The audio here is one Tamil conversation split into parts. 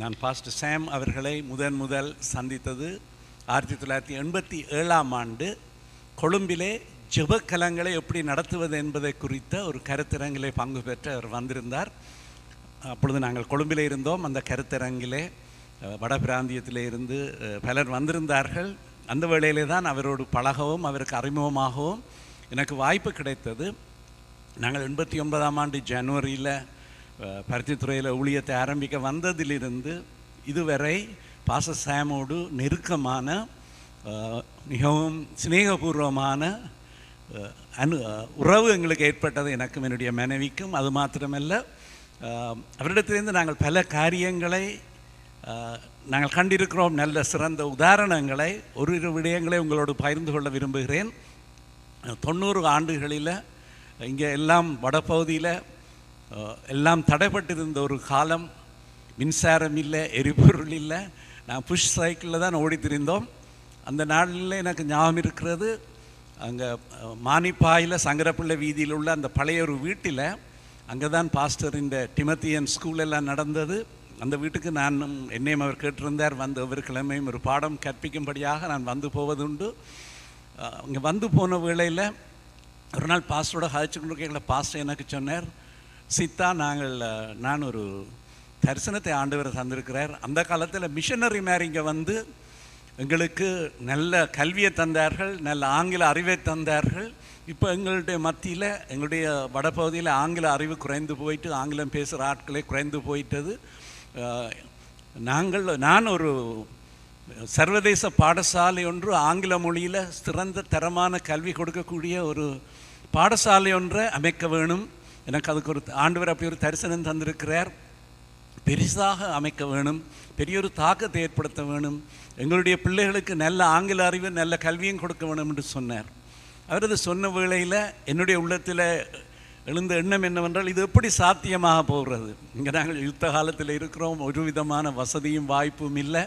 நான் பாஸ்டர் சாம் அவர்களை முதன் முதல் சந்தித்தது ஆயிரத்தி தொள்ளாயிரத்தி எண்பத்தி ஏழாம் ஆண்டு கொழும்பிலே ஜெபக்கலங்களை எப்படி நடத்துவது என்பதை குறித்த ஒரு கருத்தரங்கிலே பங்கு பெற்று அவர் வந்திருந்தார். அப்பொழுது நாங்கள் கொழும்பிலே இருந்தோம். அந்த கருத்தரங்கிலே வட பிராந்தியத்திலே இருந்து பலர் வந்திருந்தார்கள். அந்த வேளையிலே தான் அவரோடு பழகவும் அவருக்கு அறிமுகமாகவும் எனக்கு வாய்ப்பு கிடைத்தது. நாங்கள் எண்பத்தி ஒன்பதாம் ஆண்டு ஜனவரியில் பருத்தித்துறையில் ஊழியத்தை ஆரம்பிக்க வந்ததிலிருந்து இதுவரை பாச சாமோடு நெருக்கமான மிகவும் சிநேகபூர்வமான அனு உறவு எங்களுக்கு ஏற்பட்டது எனக்கும் என்னுடைய மனைவிக்கும் அது மாத்திரமல்ல அவரிடத்திலிருந்து நாங்கள் பல காரியங்களை நாங்கள் கண்டிருக்கிறோம் நல்ல சிறந்த உதாரணங்களை ஒரு இரு விடயங்களை உங்களோடு பகிர்ந்து கொள்ள விரும்புகிறேன் தொண்ணூறு ஆண்டுகளில் இங்கே எல்லாம் வடபகுதியில் எல்லாம் தடைப்பட்டிருந்த ஒரு காலம் மின்சாரம் இல்லை எரிபொருள் இல்லை. நான் புஷ் சைக்கிளில் தான் ஓடித்திருந்தோம். அந்த நாளில் எனக்கு ஞாபகம் இருக்கிறது அங்கே மானிப்பாயில் சங்கரப்பிள்ளை வீதியில் உள்ள அந்த பழைய ஒரு வீட்டில் அங்கே தான் பாஸ்டரின் டிமத்தியன் ஸ்கூல் எல்லாம் நடந்தது. அந்த வீட்டுக்கு நான் என்னையும் அவர் கேட்டிருந்தார் வந்து ஒவ்வொரு கிழமையும் ஒரு பாடம் கற்பிக்கும்படியாக நான் வந்து போவதுண்டு. அங்கே வந்து போன வேளையில் ஒரு நாள் பாஸ்டரோட ஹாய்ச்சி கொண்டு பாஸ்டர் எனக்கு சொன்னார் சித்தா நாங்கள் நான் ஒரு தரிசனத்தை ஆண்டவர் தந்திருக்கிறார். அந்த காலத்தில் மிஷனரி மேரிங்க வந்து எங்களுக்கு நல்ல கல்வியை தந்தார்கள் நல்ல ஆங்கில அறிவை தந்தார்கள். இப்போ எங்களுடைய மத்தியில் எங்களுடைய வடபகுதியில் ஆங்கில அறிவு குறைந்து போயிட்டு ஆங்கிலம் பேசுகிற ஆட்களே குறைந்து போயிட்டது. நாங்கள் நான் ஒரு சர்வதேச பாடசாலை ஒன்று ஆங்கில மொழியில் சிறந்த தரமான கல்வி கொடுக்கக்கூடிய ஒரு பாடசாலை ஒன்றை அமைக்க வேணும். எனக்கு அதுக்கு ஒரு ஆண்டவர் அப்படி ஒரு தரிசனம் தந்திருக்கிறார். பெரிசாக அமைக்க வேணும் பெரிய ஒரு தாக்கத்தை ஏற்படுத்த வேணும் எங்களுடைய பிள்ளைகளுக்கு நல்ல ஆங்கில அறிவு நல்ல கல்வியும் கொடுக்க வேணும் என்று சொன்னார். அவர் அது சொன்ன வேளையில் என்னுடைய உள்ளத்தில் எழுந்த எண்ணம் என்னவென்றால் இது எப்படி சாத்தியமாக போகிறது? இங்கே நாங்கள் யுத்த காலத்தில் இருக்கிறோம் ஒரு விதமான வசதியும் வாய்ப்பும் இல்லை.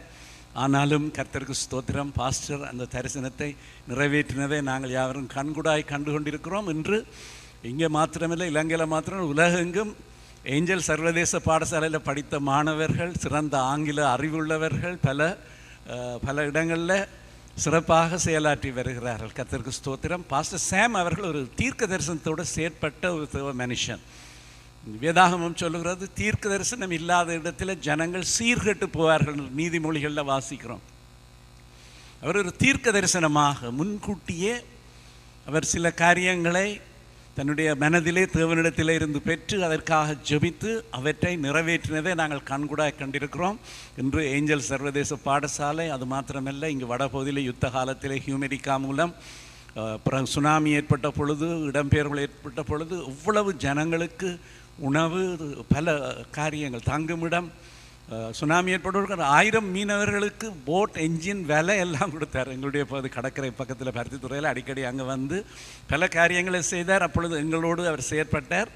ஆனாலும் கர்த்தருக்கு ஸ்தோத்திரம் பாஸ்டர் அந்த தரிசனத்தை நிறைவேற்றினதை நாங்கள் யாவரும் கண்கூடாய் கண்டு கொண்டிருக்கிறோம் என்று இங்கே மாத்திரமில்லை இலங்கையில் மாத்திரம் உலகெங்கும் ஏஞ்சல் சர்வதேச பாடசாலையில் படித்த மாணவர்கள் சிறந்த ஆங்கில அறிவுள்ளவர்கள் பல பல இடங்களில் சிறப்பாக செயலாற்றி வருகிறார்கள். கத்திற்கு ஸ்தோத்திரம். பாஸ்டர் சாம் அவர்கள் ஒரு தீர்க்க தரிசனத்தோடு செயற்பட்ட ஒரு மனுஷன். வேதாகமம் சொல்லுகிறது தீர்க்க தரிசனம் இல்லாத இடத்துல ஜனங்கள் சீர்கெட்டு போவார்கள் நீதிமொழிகளில் வாசிக்கிறோம். அவர் ஒரு தீர்க்க தரிசனமாக முன்கூட்டியே அவர் சில காரியங்களை தன்னுடைய மனதிலே தேவனிடத்திலே இருந்து பெற்று அதற்காக ஜெபித்து அவற்றை நிறைவேற்றினதை நாங்கள் கண்கூடாக கண்டிருக்கிறோம். இன்று ஏஞ்சல் சர்வதேச பாடசாலை அது மாத்திரமல்ல இங்கு வடபகுதியில் யுத்த காலத்திலே ஹியூமெரிக்கா மூலம் அப்புறம் பிறகு சுனாமி ஏற்பட்ட பொழுது இடம்பெயர்வுகள் ஏற்பட்ட பொழுது இவ்வளவு ஜனங்களுக்கு உணவு பல காரியங்கள் தங்குமிடம் சுனாமி ஏற்பட்டவர்கள் ஆயிரம் மீனவர்களுக்கு போட் என்ஜின் விலை எல்லாம் கொடுத்தார். எங்களுடைய பகுதி கடற்கரை பக்கத்தில் பருத்தித்துறையில் அடிக்கடி அங்கே வந்து பல காரியங்களை செய்தார். அப்பொழுது எங்களோடு அவர் செயற்பட்டார்.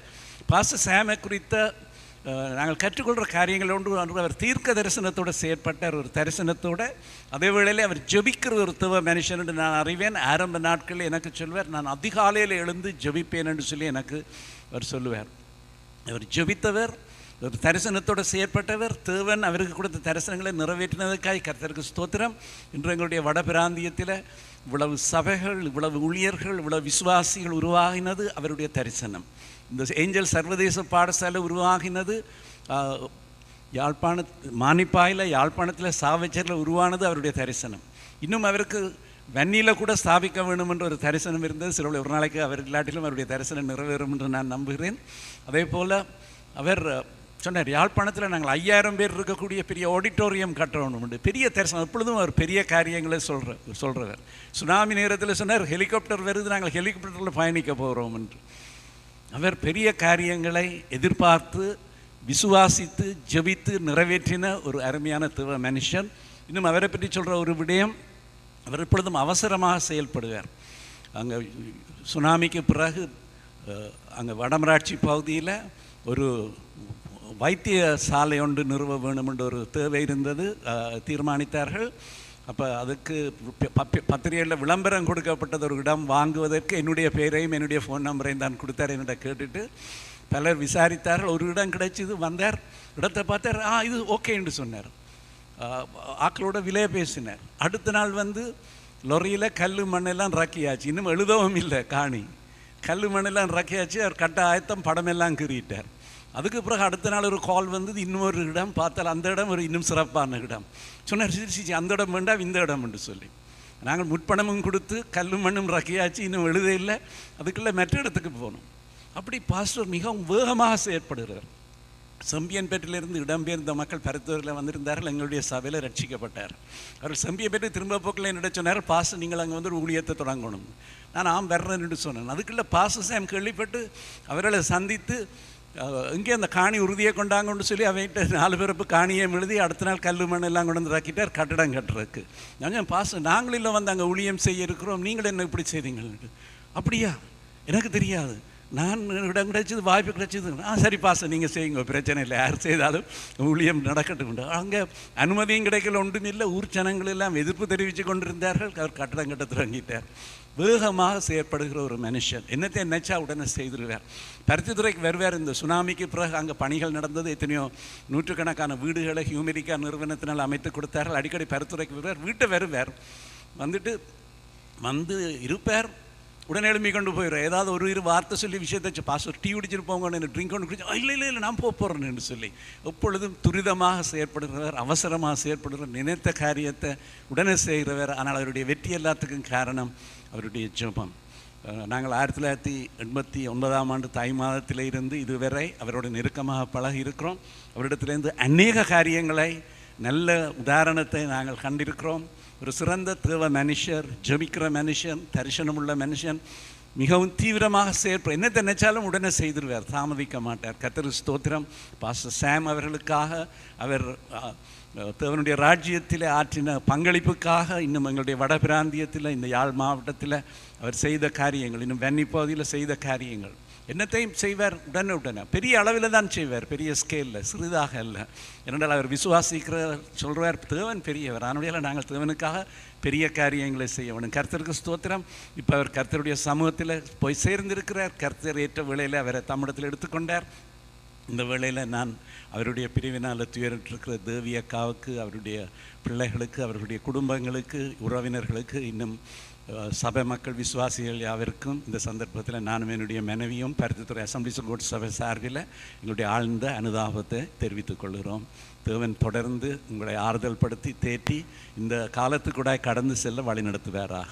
பாச சாமை குறித்த நாங்கள் கற்றுக்கொள்கிற காரியங்கள் ஒன்று அவர் தீர்க்க தரிசனத்தோடு செயற்பட்டார். ஒரு தரிசனத்தோடு அதே வேளையில் அவர் ஜெபிக்கிற ஒரு துவ மனுஷன் என்று நான் அறிவேன். ஆரம்ப நாட்களில் எனக்கு சொல்வார் நான் அதிகாலையில் எழுந்து ஜெபிப்பேன் என்று சொல்லி எனக்கு அவர் சொல்லுவார். அவர் ஜெபித்தவர் தரிசனத்தோடு செயற்பட்டவர் தேவன் அவருக்கு கொடுத்த தரிசனங்களை நிறைவேற்றினதுக்காய் கர்த்தருக்கு ஸ்தோத்திரம். இன்று எங்களுடைய வட பிராந்தியத்தில் இவ்வளவு சபைகள் இவ்வளவு ஊழியர்கள் இவ்வளவு விசுவாசிகள் உருவாகினது அவருடைய தரிசனம். இந்த ஏஞ்சல் சர்வதேச பாடசாலை உருவாகினது யாழ்ப்பாண மானிப்பாயில் யாழ்ப்பாணத்தில் சாவச்சரில் உருவானது அவருடைய தரிசனம். இன்னும் அவருக்கு வன்னியில் கூட ஸ்தாபிக்க வேண்டும் என்ற ஒரு தரிசனம் இருந்தது. சில ஒரு நாளைக்கு அவர் இல்லாட்டிலும் அவருடைய தரிசனம் நிறைவேறும் என்று நான் நம்புகிறேன். அதே போல் அவர் சொன்னார் யாழ்ப்பாணத்தில் நாங்கள் ஐயாயிரம் பேர் இருக்கக்கூடிய பெரிய ஆடிட்டோரியம் கட்டணும் உண்டு. பெரிய தரிசனம். எப்பொழுதும் அவர் பெரிய காரியங்களை சொல்கிற சொல்கிறவர் சுனாமி நேரத்தில் சொன்னார் ஹெலிகாப்டர் வருது நாங்கள் ஹெலிகாப்டரில் பயணிக்க போகிறோம் என்று. அவர் பெரிய காரியங்களை எதிர்பார்த்து விசுவாசித்து ஜெபித்து நிறைவேற்றின ஒரு அருமையான தேவ மனுஷன். இன்னும் அவரை பற்றி சொல்கிற ஒரு விடயம் அவர் எப்பொழுதும் அவசரமாக செயல்படுவார். அங்கே சுனாமிக்கு பிறகு அங்கே வடமராட்சி பகுதியில் ஒரு வைத்திய சாலை ஒன்று நிறுவ வேண்டும் என்ற ஒரு தேவை இருந்தது. தீர்மானித்தார்கள். அப்போ அதுக்கு பத்திரிகையில் விளம்பரம் கொடுக்கப்பட்டது ஒரு இடம் வாங்குவதற்கு என்னுடைய பெயரையும் என்னுடைய ஃபோன் நம்பரையும் தான் கொடுத்தார் என்னிட கேட்டுட்டு பலர் விசாரித்தார்கள். ஒரு இடம் கிடைச்சிது வந்தார். இடத்தை பார்த்தார். ஆ இது ஓகே என்று சொன்னார். ஆக்களோட விலையை பேசினார். அடுத்த நாள் வந்து லொரியில் கல் மண்ணெல்லாம் ரக்கியாச்சு இன்னும் எழுதவும் இல்லை காணி. கல் மண்ணெல்லாம் ரக்கியாச்சு அவர் கட்ட ஆயத்தம் படமெல்லாம் கீறிட்டார். அதுக்கு பிறகு அடுத்த நாள் ஒரு கால் வந்தது இன்னொரு இடம் பார்த்தால் அந்த இடம் ஒரு இன்னும் சிறப்பான இடம். சொன்னார் "சரி, அந்த இடம் வேண்டாம் இந்த இடம் என்று சொல்லி. நாங்கள் முட்பணமும் கொடுத்து கல்லும் மண்ணும் ரக்கியாச்சு இன்னும் எழுத இல்லை. அதுக்குள்ளே மற்ற இடத்துக்கு போகணும் அப்படி பாஸ்டர் மிகவும் வேகமாக செயற்படுகிறார். செம்பியன்பேட்டிலிருந்து இடம்பெயர்ந்த மக்கள் பரத்தூரில் வந்திருந்தார்கள் எங்களுடைய சபையில் ரட்சிக்கப்பட்டார். அவர் செம்பியன்பேட்டை திரும்ப போக்கில் என்னிட சொன்னார் பாச நீங்கள் அங்கே வந்து ஒரு ஊழியத்தை தொடங்கணும். நான் ஆம் வர்றேன்னு சொன்னேன். அதுக்குள்ளே பாச சாம் கேள்விப்பட்டு அவர்களை சந்தித்து இங்கே அந்த காணி உறுதியை கொண்டாங்கன்னு சொல்லி அவன்கிட்ட நாலு பிறப்பு காணியை எழுதி அடுத்த நாள் கல் மண் எல்லாம் கொண்டு வந்து ராக்கிட்டார் கட்டடம் கட்டுறதுக்கு. நாங்கள் பாச நாங்களும் இல்லை வந்து அங்கே ஊழியம் செய்ய இருக்கிறோம். நீங்கள் என்ன இப்படி செய்தீங்கன்னு அப்படியா? எனக்கு தெரியாது. நான் இடம் கிடைச்சது வாய்ப்பு கிடைச்சது. ஆ சரி பாச நீங்கள் செய்யுங்க பிரச்சனை இல்லை. யார் செய்தாலும் ஊழியம் நடக்கட்டும் அங்கே அனுமதியும் கிடைக்கல ஒன்றும் இல்லை. ஊர் ஜனங்கள் எல்லாம் எதிர்ப்பு தெரிவித்து கொண்டிருந்தார்கள். அவர் கட்டடம் கட்ட தொடங்கிட்டார். வேகமாக செயற்படுகிற ஒரு மனுஷன். என்னத்தை நினச்சா உடனே செய்திருவார். பருத்தித்துறைக்கு வருவார். இந்த சுனாமிக்கு பிறகு அங்கே பணிகள் நடந்தது. எத்தனையோ நூற்றுக்கணக்கான வீடுகளை ஹியூமெரிக்கா நிறுவனத்தினால் அமைத்து கொடுத்தார்கள். அடிக்கடி பருத்துறைக்கு வருவார். வீட்டை வருவார். வந்துட்டு வந்து இருப்பார். உடனே எழுப்பி கொண்டு போயிடும் ஏதாவது ஒரு இரு வார்த்தை சொல்லி விஷயத்தை பாஸ்வர் டீ குடிச்சிட்டு போங்க ட்ரிங்க் கொண்டு குடிச்சு இல்லை இல்லை இல்லை நான் போக போகிறேன்னு சொல்லி. எப்பொழுதும் துரிதமாக செயற்படுகிறவர் அவசரமாக செயற்படுகிறவர் நினைத்த காரியத்தை உடனே செய்கிறவர். ஆனால் அவருடைய வெற்றி எல்லாத்துக்கும் காரணம் அவருடைய ஜெபம். நாங்கள் ஆயிரத்தி தொள்ளாயிரத்தி எண்பத்தி ஒன்பதாம் ஆண்டு தாய் மாதத்திலிருந்து இதுவரை அவரோட நெருக்கமாக பழகி இருக்கிறோம். அவரிடத்திலிருந்து அநேக காரியங்களை நல்ல உதாரணத்தை நாங்கள் கண்டிருக்கிறோம். ஒரு சிறந்த தேவ மனுஷர் ஜமிக்கிற மனுஷன் தரிசனமுள்ள மனுஷன் மிகவும் தீவிரமாக செயற்ப என்னத்தை நினைச்சாலும் உடனே செய்திருவார் தாமதிக்க மாட்டார். கத்தரி ஸ்தோத்திரம். பாஸ்டர் சாம் அவர்களுக்காக அவர் தேவனுடைய ராஜ்யத்தில் ஆற்றின பங்களிப்புக்காக இன்னும் எங்களுடைய வட பிராந்தியத்தில் இந்த யாழ் மாவட்டத்தில் அவர் செய்த காரியங்கள் இன்னும் வெண்ணி பகுதியில் செய்த காரியங்கள். என்னத்தையும் செய்வார் உடனே உடனே. பெரிய அளவில் தான் செய்வார் பெரிய ஸ்கேலில் சிறிதாக இல்லை ஏனென்றால் அவர் விசுவாசிக்கிற சொல்கிறார் தேவன் பெரியவர். அதனுடைய நாங்கள் தேவனுக்காக பெரிய காரியங்களை செய்ய வேணும் கர்த்தருக்கு ஸ்தோத்திரம். இப்போ அவர் கர்த்தருடைய சமூகத்தில் போய் சேர்ந்திருக்கிறார். கர்த்தர் ஏற்ற வேளையில் அவரை தமிழத்தில் எடுத்துக்கொண்டார். இந்த வேளையில் நான் அவருடைய பிரிவினால் துயரிட்டிருக்கிற தேவி அக்காவுக்கு அவருடைய பிள்ளைகளுக்கு அவர்களுடைய குடும்பங்களுக்கு உறவினர்களுக்கு இன்னும் சபை மக்கள் விசுவாசிகள் யாவருக்கும் இந்த சந்தர்ப்பத்தில் நானும் என்னுடைய மனைவியும் பருத்தித்துறை அசம்பிளிஸ் கோட் சபை சார்பில் எங்களுடைய ஆழ்ந்த அனுதாபத்தை தெரிவித்துக் கொள்கிறோம். தேவன் தொடர்ந்து உங்களை ஆறுதல் படுத்தி தேற்றி இந்த காலத்துக்கூட கடந்து செல்ல வழி நடத்துவாராக